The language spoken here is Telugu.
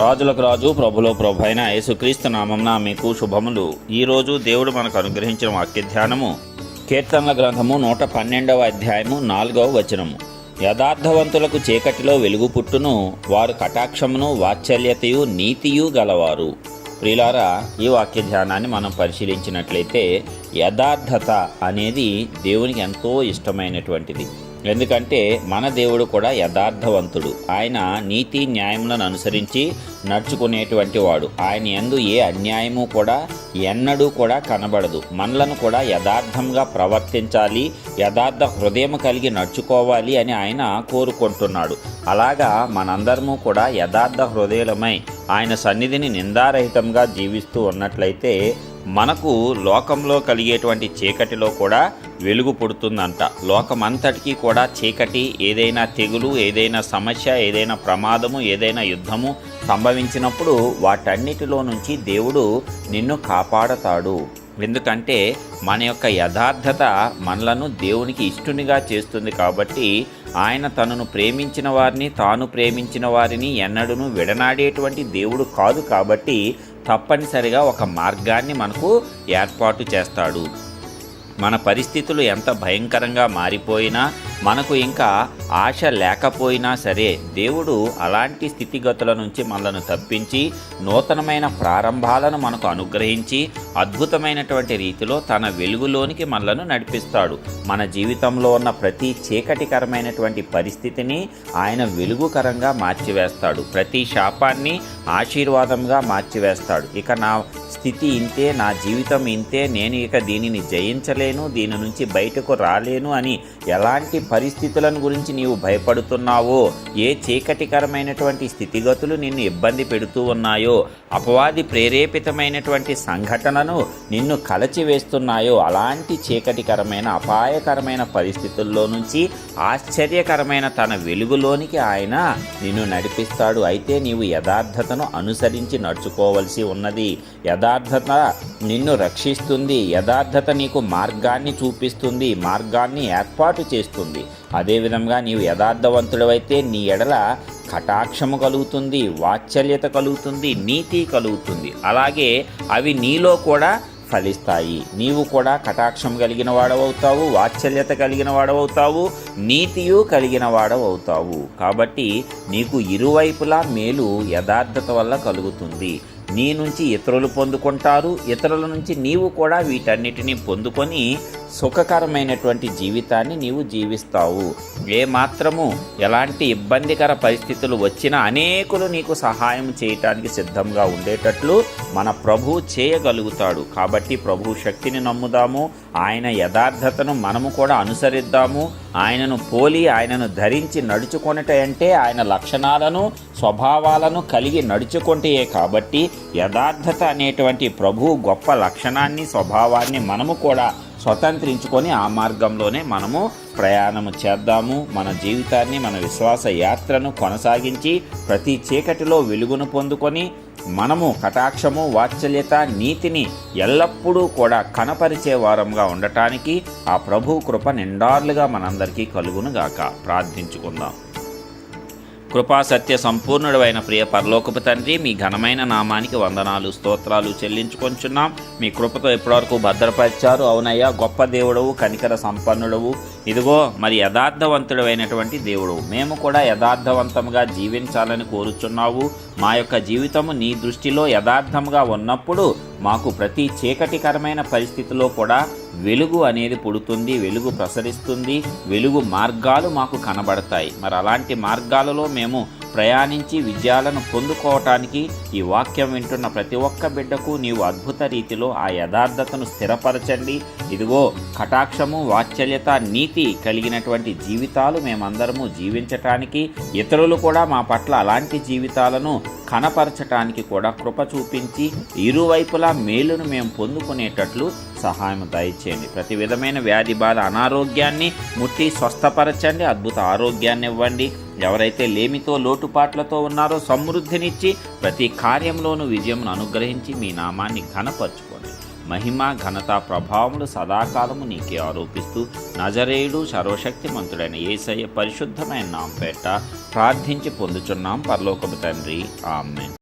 రాజులకు రాజు ప్రభులో ప్రభు అయిన యేసుక్రీస్తు నామంన మీకు శుభములు. ఈరోజు దేవుడు మనకు అనుగ్రహించిన వాక్య ధ్యానము కీర్తనల గ్రంథము నూట పన్నెండవ అధ్యాయము నాలుగవ వచనము. యథార్థవంతులకు చీకటిలో వెలుగు పుట్టును వారు కటాక్షమును వాత్సల్యతయు నీతియు గలవారు. ప్రియులారా ఈ వాక్య ధ్యానాన్ని మనం పరిశీలించినట్లయితే యథార్థత అనేది దేవునికి ఎంతో ఇష్టమైనటువంటిది. ఎందుకంటే మన దేవుడు కూడా యథార్థవంతుడు. ఆయన నీతి న్యాయములను అనుసరించి నడుచుకునేటువంటి వాడు. ఆయన ఎందు ఏ అన్యాయము కూడా ఎన్నడూ కూడా కనబడదు. మనలను కూడా యథార్థంగా ప్రవర్తించాలి యథార్థ హృదయం కలిగి నడుచుకోవాలి అని ఆయన కోరుకుంటున్నాడు. అలాగా మనందరము కూడా యథార్థ హృదయలమై ఆయన సన్నిధిని నిందారహితంగా జీవిస్తూ ఉన్నట్లయితే మనకు లోకంలో కలిగేటువంటి చీకటిలో కూడా వెలుగు పుడుతుందంట. లోకమంతటికీ కూడా చీకటి ఏదైనా తెగులు ఏదైనా సమస్య ఏదైనా ప్రమాదము ఏదైనా యుద్ధము సంభవించినప్పుడు వాటన్నిటిలో నుంచి దేవుడు నిన్ను కాపాడతాడు. ఎందుకంటే మన యొక్క యథార్థత మనలను దేవునికి ఇష్టునిగా చేస్తుంది కాబట్టి ఆయన తనను ప్రేమించిన వారిని తాను ప్రేమించిన వారిని ఎన్నడూను విడనాడేటువంటి దేవుడు కాదు కాబట్టి తప్పనిసరిగా ఒక మార్గాన్ని మనకు ఏర్పాటు చేస్తాడు. మన పరిస్థితులు ఎంత భయంకరంగా మారిపోయినా మనకు ఇంకా ఆశ లేకపోయినా సరే దేవుడు అలాంటి స్థితిగతుల నుంచి మనలను తప్పించి నూతనమైన ప్రారంభాలను మనకు అనుగ్రహించి అద్భుతమైనటువంటి రీతిలో తన వెలుగులోనికి మనలను నడిపిస్తాడు. మన జీవితంలో ఉన్న ప్రతి చీకటికరమైనటువంటి పరిస్థితిని ఆయన వెలుగుకరంగా మార్చివేస్తాడు. ప్రతి శాపాన్ని ఆశీర్వాదంగా మార్చివేస్తాడు. ఇక నా స్థితి ఇంతే నా జీవితం ఇంతే నేను ఇక దీనిని జయించలేను దీని నుంచి బయటకు రాలేను అని ఎలాంటి పరిస్థితులను గురించి నీవు భయపడుతున్నావో ఏ చీకటికరమైనటువంటి స్థితిగతులు నిన్ను ఇబ్బంది పెడుతూ ఉన్నాయో అపవాది ప్రేరేపితమైనటువంటి సంఘటనను నిన్ను కలచివేస్తున్నాయో అలాంటి చీకటికరమైన అపాయకరమైన పరిస్థితుల్లో నుంచి ఆశ్చర్యకరమైన తన వెలుగులోనికి ఆయన నిన్ను నడిపిస్తాడు. అయితే నీవు యథార్థతను అనుసరించి నడుచుకోవలసి ఉన్నది. యథార్థత నిన్ను రక్షిస్తుంది. యథార్థత నీకు మార్గాన్ని చూపిస్తుంది. మార్గాన్ని ఏర్పాటు చేస్తుంది. అదేవిధంగా నీవు యథార్థవంతుడవైతే నీ ఎడల కటాక్షము కలుగుతుంది వాత్సల్యత కలుగుతుంది నీతి కలుగుతుంది. అలాగే అవి నీలో కూడా ఫలిస్తాయి. నీవు కూడా కటాక్షం కలిగిన వాడవవుతావు వాత్సల్యత కలిగిన వాడవవుతావు నీతియు కలిగిన వాడవవుతావు. కాబట్టి నీకు ఇరువైపులా మేలు యథార్థత వల్ల కలుగుతుంది. నీ నుంచి ఇతరులు పొందుకుంటారు ఇతరుల నుంచి నీవు కూడా వీటన్నిటిని పొందుకొని సుఖకరమైనటువంటి జీవితాన్ని నీవు జీవిస్తావు. ఏ మాత్రము ఎలాంటి ఇబ్బందికర పరిస్థితులు వచ్చినా అనేకులు నీకు సహాయం చేయటానికి సిద్ధంగా ఉండేటట్లు మన ప్రభు చేయగలుగుతాడు. కాబట్టి ప్రభు శక్తిని నమ్ముదాము ఆయన యథార్థతను మనము కూడా అనుసరిద్దాము. ఆయనను పోలి ఆయనను ధరించి నడుచుకొనట అంటే ఆయన లక్షణాలను స్వభావాలను కలిగి నడుచుకుంటే కాబట్టి యథార్థత అనేటువంటి ప్రభు గొప్ప లక్షణాన్ని స్వభావాన్ని మనము కూడా స్వతంత్రించుకొని ఆ మార్గంలోనే మనము ప్రయాణము చేద్దాము. మన జీవితాన్ని మన విశ్వాస యాత్రను కొనసాగించి ప్రతి చీకటిలో వెలుగును పొందుకొని మనము కటాక్షము వాత్సల్యత నీతిని ఎల్లప్పుడూ కూడా కనపరిచే వారంగా ఉండటానికి ఆ ప్రభు కృప నిండార్లుగా మనందరికీ కలుగునుగాక. ప్రార్థించుకుందాం. కృపా సత్య సంపూర్ణుడు అయిన ప్రియ పరలోకపు తండ్రి మీ ఘనమైన నామానికి వందనాలు స్తోత్రాలు చెల్లించుకొంచున్నాం. మీ కృపతో ఇప్పటివరకు భద్రపరిచారు. అవునయ్యా గొప్ప దేవుడవు కనికర సంపన్నుడవు. ఇదిగో మరి యథార్థవంతుడైనటువంటి దేవుడు మేము కూడా యథార్థవంతంగా జీవించాలని కోరుచున్నావు. మా యొక్క జీవితము నీ దృష్టిలో యథార్థంగా ఉన్నప్పుడు మాకు ప్రతి చీకటికరమైన పరిస్థితిలో కూడా వెలుగు అనేది పుడుతుంది వెలుగు ప్రసరిస్తుంది వెలుగు మార్గాలు మాకు కనబడతాయి. మరి అలాంటి మార్గాలలో మేము ప్రయాణించి విజయాలను పొందుకోవటానికి ఈ వాక్యం వింటున్న ప్రతి ఒక్క బిడ్డకు నీవు అద్భుత రీతిలో ఆ యథార్థతను స్థిరపరచండి. ఇదిగో కటాక్షము వాత్సల్యత నీతి కలిగినటువంటి జీవితాలు మేమందరము జీవించటానికి ఇతరులు కూడా మా పట్ల అలాంటి జీవితాలను కనపరచటానికి కూడా కృప చూపించి ఇరువైపులా మేలును మేము పొందుకునేటట్లు సహాయం దయచేయండి. ప్రతి విధమైన వ్యాధి బాధ అనారోగ్యాన్ని ముట్టి స్వస్థపరచండి అద్భుత ఆరోగ్యాన్ని ఇవ్వండి. ఎవరైతే లేమితో లోటుపాట్లతో ఉన్నారో సమృద్ధినిచ్చి ప్రతి కార్యంలోనూ విజయమును అనుగ్రహించి మీ నామాన్ని ఘనపరచుకోండి మహిమ ఘనత ప్రభావములు సదాకాలము నీకే ఆరోపిస్తూ నజరేయుడు సర్వశక్తిమంతుడైన ఏసయ్య పరిశుద్ధమైన నాంపేట ప్రార్థించి పొందుచున్నాం. పరలోకపు తండ్రి. ఆమెన్.